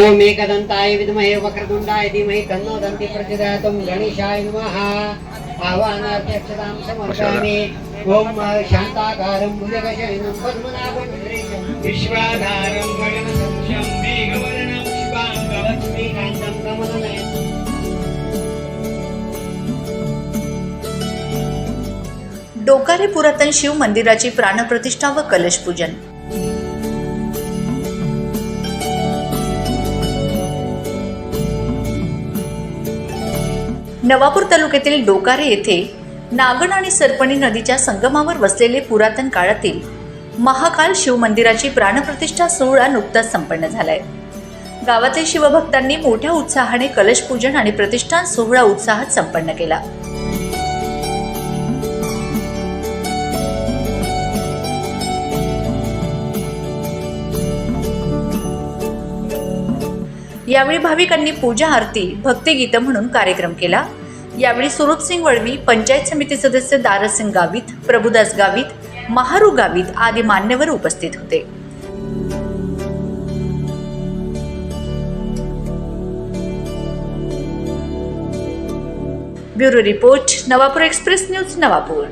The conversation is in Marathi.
ओम एकदन्ताय विद्महे वक्रतुण्डाय धीमहि तन्नो दन्ति प्रचोदयात् गणेशाय नमः आह्वानाध्यक्षतां समर्पयामि ॐ शान्ताकारं भुजगशयनं पद्मनाभं विश्वाधारं गगनसदृशं मेघवर्णं शुभाङ्गलक्ष्मीकान्तं कमलनयनं। डोकारे पुरातन शिव मंदिराची प्राणप्रतिष्ठा व कलश नवापूर तालुक्यातील डोकारे येथे नागण आणि सरपणी नदीच्या संगमावर वसलेले पुरातन काळातील महाकाल शिव मंदिराची प्राणप्रतिष्ठा सोहळा नुकताच संपन्न झालाय. गावातील शिवभक्तांनी मोठ्या उत्साहाने कलशपूजन आणि प्रतिष्ठान सोहळा उत्साहात संपन्न केला. यावेळी भाविकांनी पूजा आरती भक्तिगीत म्हणून कार्यक्रम केला. यावेळी स्वरूपसिंग वळवी पंचायत समिती सदस्य दारसिंग गावित प्रभुदास गावित महारू गावित आदी मान्यवर उपस्थित होते. Bureau report Navapur express news Navapur.